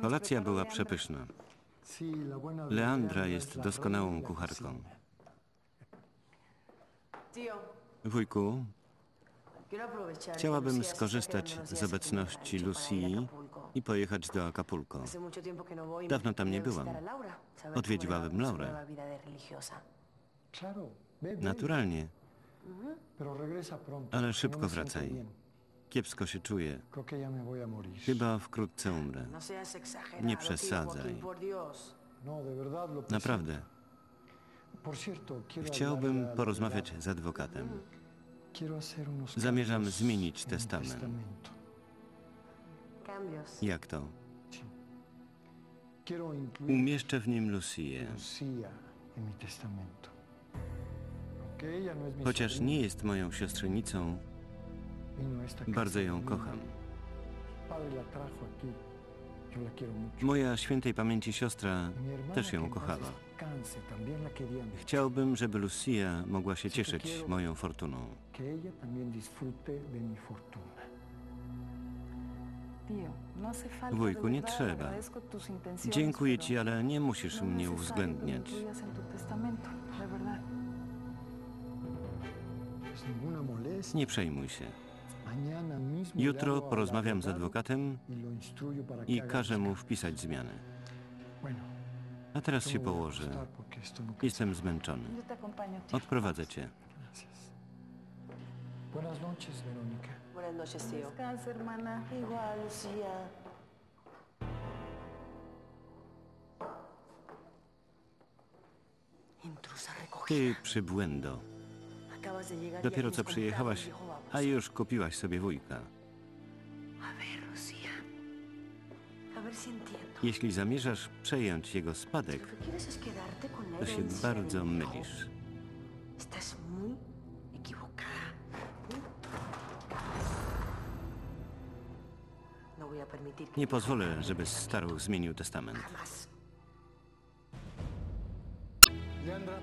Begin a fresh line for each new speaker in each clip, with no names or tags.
Kolacja była przepyszna. Leandra jest doskonałą kucharką. Wujku, chciałabym skorzystać z obecności Lucii i pojechać do Acapulco. Dawno tam nie byłam. Odwiedziłabym Laurę. Naturalnie, ale szybko wracaj. Kiepsko się czuję. Chyba wkrótce umrę.
Nie przesadzaj.
Naprawdę. Chciałbym porozmawiać z adwokatem. Zamierzam zmienić testament. Jak to? Umieszczę w nim Lucię. Chociaż nie jest moją siostrzenicą, bardzo ją kocham. Moja świętej pamięci siostra też ją kochała. Chciałbym, żeby Lucia mogła się cieszyć moją fortuną.
Wujku, nie trzeba.
Dziękuję ci, ale nie musisz mnie uwzględniać. Nie przejmuj się. Jutro porozmawiam z adwokatem i każę mu wpisać zmianę. A teraz się położę. Jestem zmęczony. Odprowadzę cię.
Buenas noches, Verónica.
Buenas noches, tío.
Descansa, hermana.
Igual, Lucía. Intrusa recogida.
Ty przybłędo.
Y
Dopiero co przyjechałaś,
viejo
a już kupiłaś sobie wujka.
A ver, Lucía. A ver si entiendo.
Jeśli zamierzasz przejąć jego spadek,
Lo que quieres es quedarte con la
to się
herencia de
bardzo
mi hijo.
mylisz.
Estás muy equivocada. No voy a permitir que
Nie pozwolę, żeby staruch zmienił testament.
jamás.
Leandra,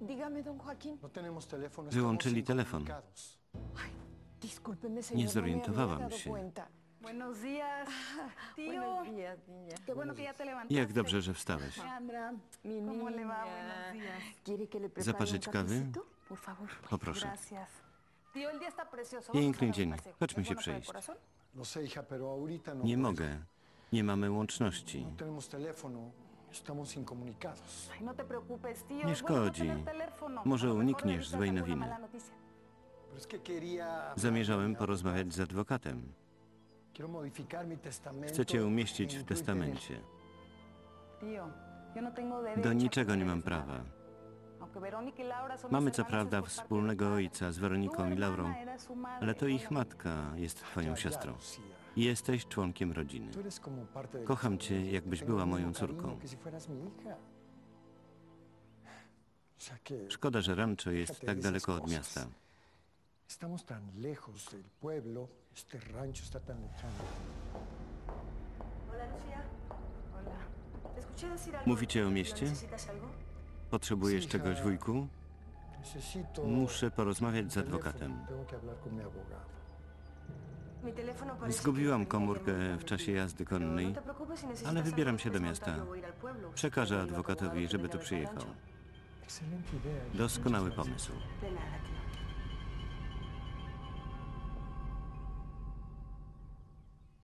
Dígame, don Joaquín.
no tenemos teléfono.
Wyłączyli telefon.
incomunicados.
Discúlpeme, señor.
Nie
no
zorientowałam się.
cuenta.
Buenos días, tío.
Buenos días, niña.
Qué bueno que ya te levantaste.
Jak dobrze, że wstałeś.
Leandra,
Mi
¿cómo le va?
niña.
Buenos días.
¿Quiere que le prepare
Zaparzyć
un
kawy?
cafecito?
Por favor.
Poproszę.
Gracias. Tío, el día está precioso.
Piękny
Vamos a dar un
dzień.
paseo.
Chodźmy
¿Es
się
bueno para el
przejść.
corazón?
Lo sé, hija, pero ahorita no.
Nie mogę. Nie mamy łączności.
No tenemos teléfono. Estamos incomunicados.
Ay, no te preocupes, tío.
Nie
Es bueno no
szkodzi.
tener teléfono.
Może
A lo mejor
unikniesz złej
alguna
nowiny.
mala noticia.
Zamierzałem porozmawiać z adwokatem. Chcę cię umieścić
e
w testamencie.
No
Do niczego nie mam prawa.
Y
Mamy co prawda wspólnego ojca z Weroniką i Laurą, ale to ich
Oiga,
matka jest twoją siostrą. Jesteś członkiem rodziny. Kocham cię, jakbyś
Tengo
była moją córką. Szkoda, że rancho jest tak daleko od miasta.
Estamos tan lejos del pueblo. Este rancho está tan lejano.
Hola, Lucía.
Hola.
Te escuché decir algo.
Mówicie o
¿No
mieście?
¿Necesitas algo?
Potrzebujesz czegoś, wujku?
Necesito.
Muszę porozmawiać z adwokatem. Zgubiłam
tenía
komórkę w czasie jazdy konnej,
no necesitas
ale wybieram się do miasta. Przekażę adwokatowi, żeby tu przyjechał.
hija.
Doskonały pomysł.